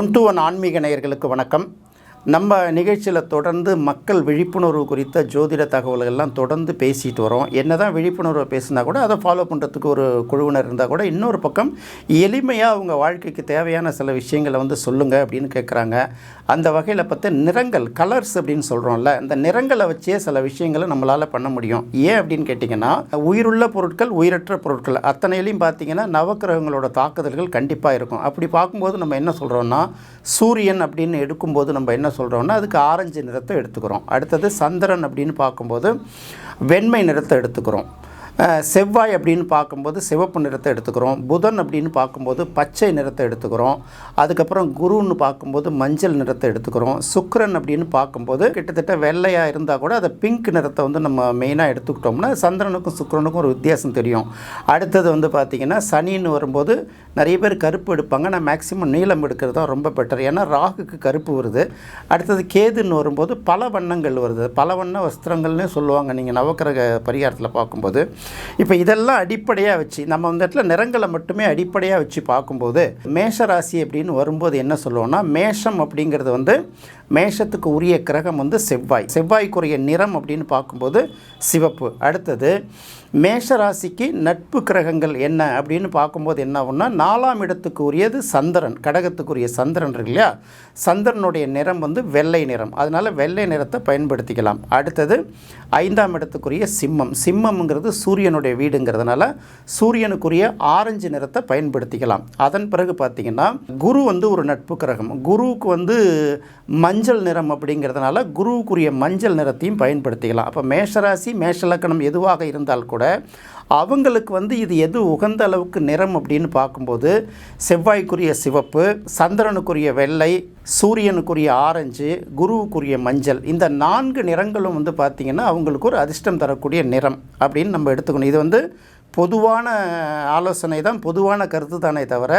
One to one ஆன்மீக நேயர்களுக்கு வணக்கம். நம்ம நிகழ்ச்சியில் தொடர்ந்து மக்கள் விழிப்புணர்வு குறித்த ஜோதிட தகவல்கள் எல்லாம் தொடர்ந்து பேசிட்டு வரோம். என்ன தான் விழிப்புணர்வு பேசினா கூட அதை ஃபாலோ பண்ணுறதுக்கு ஒரு குழுவினர் இருந்தால் கூட இன்னொரு பக்கம் எளிமையாக அவங்க வாழ்க்கைக்கு தேவையான சில விஷயங்களை வந்து சொல்லுங்கள் அப்படின்னு கேட்குறாங்க அந்த வகையில் பார்த்து நிறங்கள் கலர்ஸ் அப்படின்னு சொல்கிறோம்ல அந்த நிறங்களை வச்சே சில விஷயங்களை நம்மளால் பண்ண முடியும். ஏன் அப்படின்னு கேட்டிங்கன்னா உயிருள்ள பொருட்கள் உயிரற்ற பொருட்கள் அத்தனையிலையும் பார்த்தீங்கன்னா நவக்கிரகங்களோட தாக்குதல்கள் கண்டிப்பாக இருக்கும். அப்படி பார்க்கும்போது நம்ம என்ன சொல்கிறோன்னா சூரியன் அப்படின்னு எடுக்கும்போது நம்ம என்ன சொல்கிறோம்னா அதுக்கு ஆரஞ்சு நிறத்தை எடுத்துக்கிறோம். அடுத்தது சந்திரன் அப்படின்னு பார்க்கும்போது வெண்மை நிறத்தை எடுத்துக்கிறோம். செவ்வாய் அப்படின்னு பார்க்கும்போது சிவப்பு நிறத்தை எடுத்துக்கிறோம். புதன் அப்படின்னு பார்க்கும்போது பச்சை நிறத்தை எடுத்துக்கிறோம். அதுக்கப்புறம் குருன்னு பார்க்கும்போது மஞ்சள் நிறத்தை எடுத்துக்கிறோம். சுக்கரன் அப்படின்னு பார்க்கும்போது கிட்டத்தட்ட வெள்ளையாக இருந்தால் கூட அதை பிங்க் நிறத்தை வந்து நம்ம மெயினாக எடுத்துக்கிட்டோம்னா சந்திரனுக்கும் சுக்கரனுக்கும் ஒரு வித்தியாசம் தெரியும். அடுத்தது வந்து பார்த்திங்கன்னா சனின்னு வரும்போது நிறைய பேர் கருப்பு எடுப்பாங்க. நான் மேக்ஸிமம் நீலம் எடுக்கிறது தான் ரொம்ப பெட்டர் ஏன்னா ராகுக்கு கருப்பு வருது. அடுத்தது கேதுன்னு வரும்போது பல வண்ணங்கள் வருது. பல வண்ண வஸ்திரங்கள்னு சொல்லுவாங்க. நீங்கள் நவக்கிரக பரிகாரத்தில் பார்க்கும்போது. இப்போ இதெல்லாம் அடிப்படையாக வச்சு நம்ம அந்த இடத்துல நிறங்களை மட்டுமே அடிப்படையாக வச்சு பார்க்கும்போது மேஷ ராசி அப்படின்னு வரும்போது என்ன சொல்லுவோம்னா மேஷம் அப்படிங்கிறது வந்து மேஷத்துக்கு உரிய கிரகம் வந்து செவ்வாய். செவ்வாய்க்குரிய நிறம் அப்படின்னு பார்க்கும்போது சிவப்பு. அடுத்தது மேஷ ராசிக்கு நட்பு கிரகங்கள் என்ன அப்படின்னு பார்க்கும்போது என்ன ஆகும்னா நாலாம் இடத்துக்கு உரியது சந்திரன் கடகத்துக்குரிய சந்திரன் இருக்கு இல்லையா? சந்திரனுடைய நிறம் வந்து வெள்ளை நிறம். அதனால் வெள்ளை நிறத்தை பயன்படுத்திக்கலாம். அடுத்தது ஐந்தாம் இடத்துக்குரிய சிம்மம். சிம்மம்ங்கிறது சூரியனுடைய வீடுங்கிறதுனால சூரியனுக்குரிய ஆரஞ்சு நிறத்தை பயன்படுத்திக்கலாம். அதன் பிறகு பார்த்தீங்கன்னா குரு வந்து ஒரு நட்பு கிரகம். குருவுக்கு வந்து மஞ்சள் நிறம் அப்படிங்கிறதுனால குருவுக்குரிய மஞ்சள் நிறத்தையும் பயன்படுத்திக்கலாம். அப்போ மேஷராசி மேஷலக்கணம் எதுவாக இருந்தால் கூட அவங்களுக்கு வந்து இது எது உகந்த அளவுக்கு நிறம் அப்படின்னு பார்க்கும்போது செவ்வாய்க்குரிய சிவப்பு சந்திரனுக்குரிய வெள்ளை சூரியனுக்குரிய ஆரஞ்சு குருவுக்குரிய மஞ்சள் இந்த நான்கு நிறங்களும் வந்து பார்த்திங்கன்னா அவங்களுக்கு ஒரு அதிர்ஷ்டம் தரக்கூடிய நிறம் அப்படின்னு நம்ம எடுத்துக்கணும். இது வந்து பொதுவான ஆலோசனை தான் பொதுவான கருத்து தானே தவிர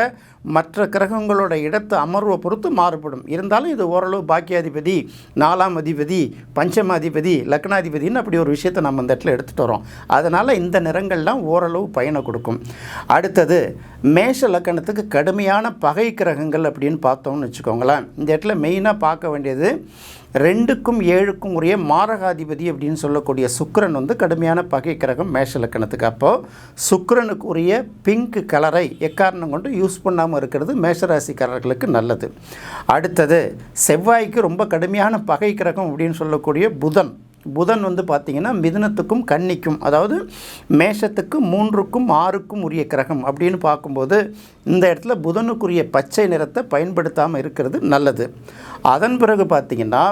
மற்ற கிரகங்களோட இடத்து அமர்வை பொறுத்து மாறுபடும். இருந்தாலும் இது ஓரளவு பாக்கியாதிபதி நாலாம் அதிபதி பஞ்சமாதிபதி லக்னாதிபதின்னு அப்படி ஒரு விஷயத்தை நம்ம இந்த இடத்துல எடுத்துகிட்டு வரோம். அதனால் இந்த நிறங்கள்லாம் ஓரளவு பயனை கொடுக்கும். அடுத்தது மேஷ லக்கணத்துக்கு கடுமையான பகை கிரகங்கள் அப்படின்னு பார்த்தோம்னு வச்சுக்கோங்களேன். இந்த இடத்துல மெயினாக பார்க்க வேண்டியது ரெண்டுக்கும் ஏழுக்கும் உரிய மாரகாதிபதி அப்படின்னு சொல்லக்கூடிய சுக்கரன் வந்து கடுமையான பகை கிரகம் மேஷ லக்கணத்துக்கு. அப்போது சுக்கிரனுக்கு உரிய பிங்க் கலரை எக்காரணம் கொண்டு யூஸ் பண்ணாமல் இருக்கிறது மேஷராசிக்காரர்களுக்கு நல்லது. அடுத்தது செவ்வாய்க்கு ரொம்ப கடுமையான பகை கிரகம் அப்படின்னு சொல்லக்கூடிய புதன். புதன் வந்து பார்த்திங்கன்னா மிதுனத்துக்கும் கன்னிக்கும் அதாவது மேஷத்துக்கு மூன்றுக்கும் ஆறுக்கும் உரிய கிரகம் அப்படின்னு பார்க்கும்போது இந்த இடத்துல புதனுக்குரிய பச்சை நிறத்தை பயன்படுத்தாமல் இருக்கிறது நல்லது. அதன் பிறகு பார்த்திங்கன்னா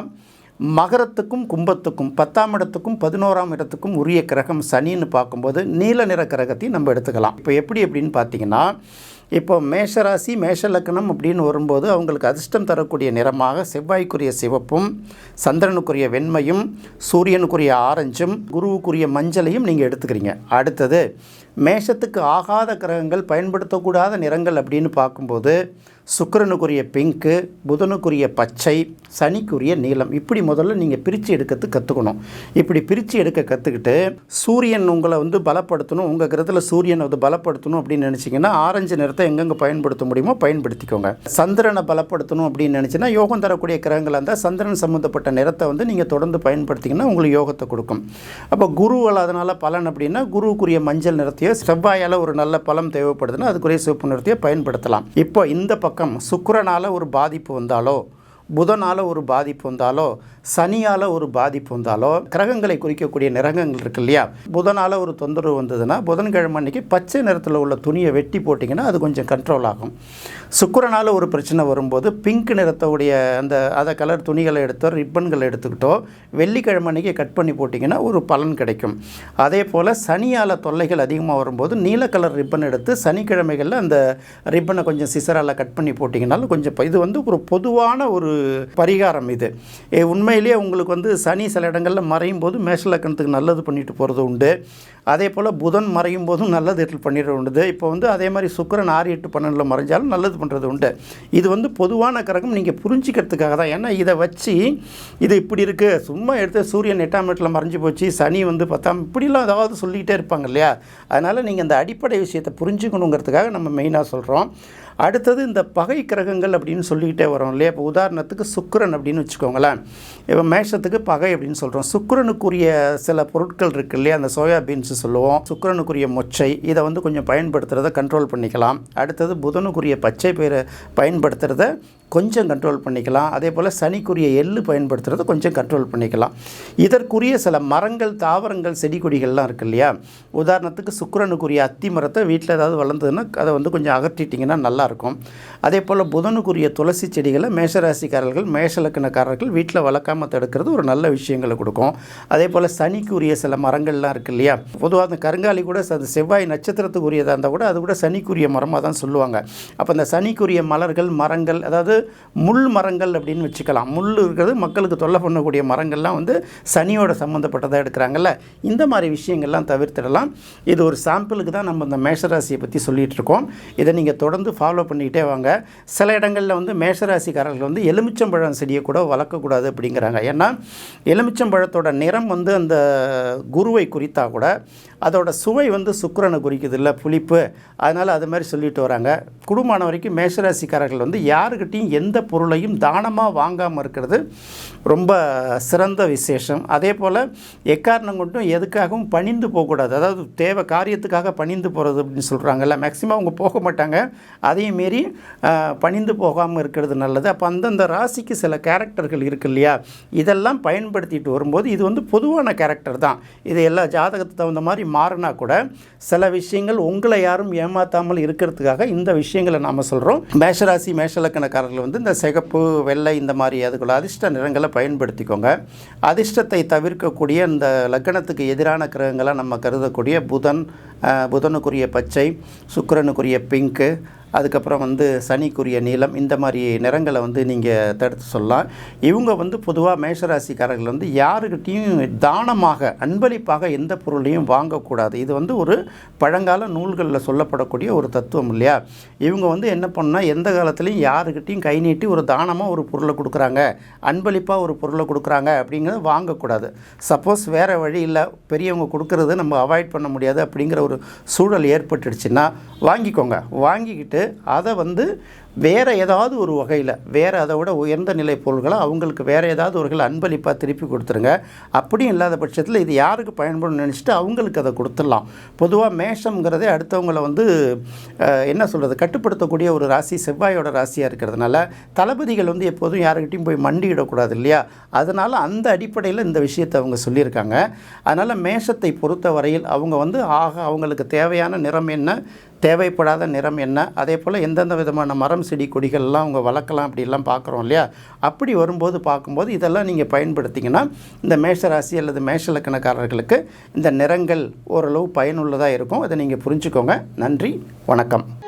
மகரத்துக்கும் கும்பத்துக்கும் பத்தாம் இடத்துக்கும் பதினோராம் இடத்துக்கும் உரிய கிரகம் சனின்னு பார்க்கும்போது நீல நிற கிரகத்தையும் நம்ம எடுத்துக்கலாம். இப்போ எப்படி அப்படின்னு பார்த்தீங்கன்னா இப்போ மேஷராசி மேஷ லக்னம் அப்படின்னு வரும்போது அவங்களுக்கு அதிர்ஷ்டம் தரக்கூடிய நிறமாக செவ்வாய்க்குரிய சிவப்பும் சந்திரனுக்குரிய வெண்மையும் சூரியனுக்குரிய ஆரஞ்சும் குருவுக்குரிய மஞ்சளையும் நீங்கள் எடுத்துக்கிறீங்க. அடுத்தது மேஷத்துக்கு ஆகாத கிரகங்கள் பயன்படுத்தக்கூடாத நிறங்கள் அப்படின்னு பார்க்கும்போது சுக்கிரனுக்குரிய பிங்க்கு புதனுக்குரிய பச்சை சனிக்குரிய நீளம் இப்படி முதல்ல நீங்கள் பிரித்து எடுக்கிறது கற்றுக்கணும் இப்படி பிரித்து எடுக்க கற்றுக்கிட்டு சூரியன் உங்களை வந்து பலப்படுத்தணும். உங்கள் கிரகத்தில் சூரியனை வந்து பலப்படுத்தணும் அப்படின்னு நினச்சிங்கன்னா ஆரஞ்சு நிறத்தை எங்கெங்கே பயன்படுத்த முடியுமோ பயன்படுத்திக்கோங்க. சந்திரனை பலப்படுத்தணும் அப்படின்னு நினச்சின்னா யோகம் தரக்கூடிய கிரகங்கள் இருந்தால் சந்திரன் சம்மந்தப்பட்ட நிறத்தை வந்து நீங்கள் தொடர்ந்து பயன்படுத்திங்கன்னா உங்களுக்கு யோகத்தை கொடுக்கும். அப்போ குருவால் அதனால் பலன் அப்படின்னா குருவுக்குரிய மஞ்சள் நிறத்தையோ செவ்வாயால் ஒரு நல்ல பலம் தேவைப்படுதுன்னா அதுக்குரிய சிவப்பு நிறத்தையோ பயன்படுத்தலாம். இப்போ இந்த பக்கம் சுக்கிரனால ஒரு பாதிப்பு வந்தாலோ புதனால் ஒரு பாதிப்பு வந்தாலோ சனியால் ஒரு பாதிப்பு வந்தாலோ கிரகங்களை குறிக்கக்கூடிய நிறங்கள் இருக்கு இல்லையா? புதனால் ஒரு தொந்தரவு வந்ததுன்னா புதன்கிழமை அன்னைக்கு பச்சை நிறத்தில் உள்ள துணியை வெட்டி போட்டிங்கன்னா அது கொஞ்சம் கண்ட்ரோல் ஆகும். சுக்கிரனால் ஒரு பிரச்சனை வரும்போது பிங்க் நிறத்தோடைய அந்த அதை கலர் துணிகளை எடுத்தோ ரிப்பன்களை எடுத்துக்கிட்டோ வெள்ளிக்கிழமை அன்னைக்கு கட் பண்ணி போட்டிங்கன்னா ஒரு பலன் கிடைக்கும். அதே போல் சனியால் தொல்லைகள் அதிகமாக வரும்போது நீல கலர் ரிப்பன் எடுத்து சனிக்கிழமைகளில் அந்த ரிப்பனை கொஞ்சம் சிசரால் கட் பண்ணி போட்டிங்கனாலும் கொஞ்சம் இது வந்து ஒரு பொதுவான ஒரு பரிகாரம் இது. உண்மை உண்மையிலேயே உங்களுக்கு வந்து சனி சில இடங்களில் மறையும் போது மேஷலக்கணத்துக்கு நல்லது பண்ணிட்டு போகிறது உண்டு. அதே போல் புதன் மறையும் போதும் நல்லது பண்ணிடுறது உண்டு இப்போ வந்து அதே மாதிரி சுக்கிரன் ஆறு எட்டு பன்னெண்டில் மறைஞ்சாலும் நல்லது பண்ணுறது உண்டு. இது வந்து பொதுவான கிரகம் நீங்கள் புரிஞ்சிக்கிறதுக்காக தான். ஏன்னா இதை வச்சு இது இப்படி இருக்குது சும்மா எடுத்து சூரியன் எட்டாம் இடத்துல மறைஞ்சு போச்சு சனி வந்து பத்தாம் இப்படிலாம் ஏதாவது சொல்லிக்கிட்டே இருப்பாங்க இல்லையா? அதனால் நீங்கள் இந்த அடிப்படை விஷயத்தை புரிஞ்சுக்கணுங்கிறதுக்காக நம்ம மெயினாக சொல்கிறோம் அடுத்தது இந்த பகை கிரகங்கள் அப்படின்னு சொல்லிக்கிட்டே வரோம் இல்லையா? இப்போ உதாரணத்துக்கு சுக்கரன் அப்படின்னு வச்சுக்கோங்களேன். இப்போ மேஷத்துக்கு பகை அப்படின்னு சொல்கிறோம் சுக்கரனுக்குரிய சில பொருட்கள் இருக்கு இல்லையா? அந்த சோயா பீன்ஸ் சொல்லுவோம். சுக்கரனுக்குரிய மொச்சை இதை வந்து கொஞ்சம் பயன்படுத்துகிறத கண்ட்ரோல் பண்ணிக்கலாம். அடுத்தது புதனுக்குரிய பச்சை பயிரை பயன்படுத்துகிறத கொஞ்சம் கண்ட்ரோல் பண்ணிக்கலாம். அதே போல் சனிக்குரிய எள்ளு பயன்படுத்துகிறத கொஞ்சம் கண்ட்ரோல் பண்ணிக்கலாம். இதற்குரிய சில மரங்கள் தாவரங்கள் செடி கொடிகள்லாம் இருக்கு இல்லையா? உதாரணத்துக்கு சுக்கரனுக்குரிய அத்தி மரத்தை வீட்டில் ஏதாவது வளர்ந்ததுன்னா அதை வந்து கொஞ்சம் அகற்றிட்டிங்கன்னா நல்லாயிருக்கும் அதே போல் புதனுக்குரிய துளசி செடிகளை மேஷராசிக்காரர்கள் மேஷலக்கணக்காரர்கள் வீட்டில் வளர்க்காமல் தடுக்கிறது ஒரு நல்ல விஷயங்களை கொடுக்கும். அதே போல் சனிக்குரிய சில மரங்கள்லாம் இருக்கு இல்லையா? பொதுவாக அந்த கருங்காலி கூட அந்த செவ்வாய் நட்சத்திரத்துக்குரியதாக இருந்தால் கூட அது கூட சனிக்குரிய மரமாக தான் சொல்லுவாங்க. அப்போ அந்த சனிக்குரிய மலர்கள் மரங்கள் அதாவது முள் மரங்கள் அப்படின்னு வச்சுக்கலாம். முள் இருக்கிறது மக்களுக்கு தொல்லை பண்ணக்கூடிய மரங்கள்லாம் வந்து சனியோட சம்மந்தப்பட்டதாக எடுக்கிறாங்கல்ல. இந்த மாதிரி விஷயங்கள்லாம் தவிர்த்திடலாம். இது ஒரு சாம்பிளுக்கு தான் நம்ம இந்த மேஷராசியை பற்றி சொல்லிகிட்டு இருக்கோம் இதை நீங்கள் தொடர்ந்து ஃபாலோ பண்ணிக்கிட்டே வாங்க. சில இடங்களில் வந்து மேஷராசிக்காரர்கள் வந்து எலுமிச்சம்பழம் செடியை கூட வளர்க்கக்கூடாது அப்படிங்கிறாங்க. ஏன்னா எலுமிச்சம்பழத்தோட நிறம் வந்து அந்த குருவை குறித்தா கூட அதோட சுவை வந்து சுக்கரனை குறிக்குது இல்லை புளிப்பு. அதனால் அது மாதிரி சொல்லிட்டு வராங்க. குடும்பமான வரைக்கும் மேஷராசிக்காரர்கள் வந்து யாருக்கிட்டையும் எந்த பொருளையும் தானமாக வாங்காமல் இருக்கிறது ரொம்ப சிறந்த விசேஷம். அதே போல் எக்காரணம் கொண்டும் எதுக்காகவும் பணிந்து போகக்கூடாது. அதாவது தேவை காரியத்துக்காக பணிந்து போகிறது அப்படின்னு சொல்கிறாங்கல்ல மேக்ஸிமம் அவங்க போக மாட்டாங்க. அதையும் மீறி பணிந்து போகாமல் இருக்கிறது நல்லது. அப்போ அந்தந்த ராசிக்கு சில கேரக்டர்கள் இருக்கு இல்லையா? இதெல்லாம் பயன்படுத்திட்டு வரும்போது இது வந்து பொதுவான கேரக்டர் தான். இது எல்லா ஜாதகத்துக்கு தகுந்த மாதிரி மாறினா கூட சில விஷயங்கள் உங்களை யாரும் ஏமாற்றாமல் இருக்கிறதுக்காக இந்த விஷயங்களை நாம் சொல்கிறோம் மேஷராசி மேஷலக்கணக்காரர்கள் வந்து இந்த சிகப்பு வெள்ளை இந்த மாதிரி அதுக்குள்ள அதிர்ஷ்ட நிறங்களை பயன்படுத்திக்கோங்க. அதிர்ஷ்டத்தை தவிர்க்கக்கூடிய இந்த லக்கணத்துக்கு எதிரான கிரகங்களை நம்ம கருதக்கூடிய புதன் புதனுக்குரிய பச்சை சுக்கரனுக்குரிய பிங்க்கு அதுக்கப்புறம் வந்து சனிக்குரிய நீளம் இந்த மாதிரி நிறங்களை வந்து நீங்கள் தடுத்து சொல்லலாம். இவங்க வந்து பொதுவாக மேஷராசிக்காரர்கள் வந்து யாருக்கிட்டேயும் தானமாக அன்பளிப்பாக எந்த பொருளையும் வாங்கக்கூடாது. இது வந்து ஒரு பழங்கால நூல்களில் சொல்லப்படக்கூடிய ஒரு தத்துவம் இல்லையா? இவங்க வந்து என்ன பண்ணால் எந்த காலத்துலையும் யாருக்கிட்டையும் கை நீட்டி ஒரு தானமாக ஒரு பொருளை கொடுக்குறாங்க. அன்பளிப்பாக ஒரு பொருளை கொடுக்குறாங்க அப்படிங்கிறத வாங்கக்கூடாது. சப்போஸ் வேறு வழி இல்லை பெரியவங்க கொடுக்கறது நம்ம அவாய்ட் பண்ண முடியாது அப்படிங்கிற ஒரு சூழல் ஏற்பட்டுடுச்சுன்னா வாங்கிக்கோங்க. வாங்கிக்கிட்டு அதை வந்து வேறு ஏதாவது ஒரு வகையில் வேறு அதை விட உயர்ந்த நிலை பொருள்களை அவங்களுக்கு வேறு ஏதாவது ஒரு வகையில் அன்பளிப்பாக திருப்பி கொடுத்துருங்க. அப்படியும் இல்லாத பட்சத்தில் இது யாருக்கு பயன்படும் நினச்சிட்டு அவங்களுக்கு அதை கொடுத்துடலாம். பொதுவாக மேஷம்ங்கிறதே அடுத்தவங்களை வந்து என்ன சொல்கிறது கட்டுப்படுத்தக்கூடிய ஒரு ராசி செவ்வாயோட ராசியாக இருக்கிறதுனால தளபதிகள் வந்து எப்போதும் யாருக்கிட்டையும் போய் மண்டியிடக்கூடாது இல்லையா? அதனால் அந்த அடிப்படையில் இந்த விஷயத்தை அவங்க சொல்லியிருக்காங்க. அதனால் மேஷத்தை பொறுத்த வரையில் அவங்க வந்து ஆக அவங்களுக்கு தேவையான நிறம் என்ன? தேவைப்படாத நிறம் என்ன? அதே போல் எந்தெந்த விதமான மரம் செடி கொடிகள்லாம் அவங்க வளர்க்கலாம் அப்படிலாம் பார்க்குறோம் இல்லையா? அப்படி வரும்போது பார்க்கும்போது இதெல்லாம் நீங்கள் பயன்படுத்திங்கன்னா இந்த மேஷராசி அல்லது மேஷலக்கணக்காரர்களுக்கு இந்த நிறங்கள் ஓரளவு பயனுள்ளதாக இருக்கும். அதை நீங்கள் புரிஞ்சுக்கோங்க. நன்றி வணக்கம்.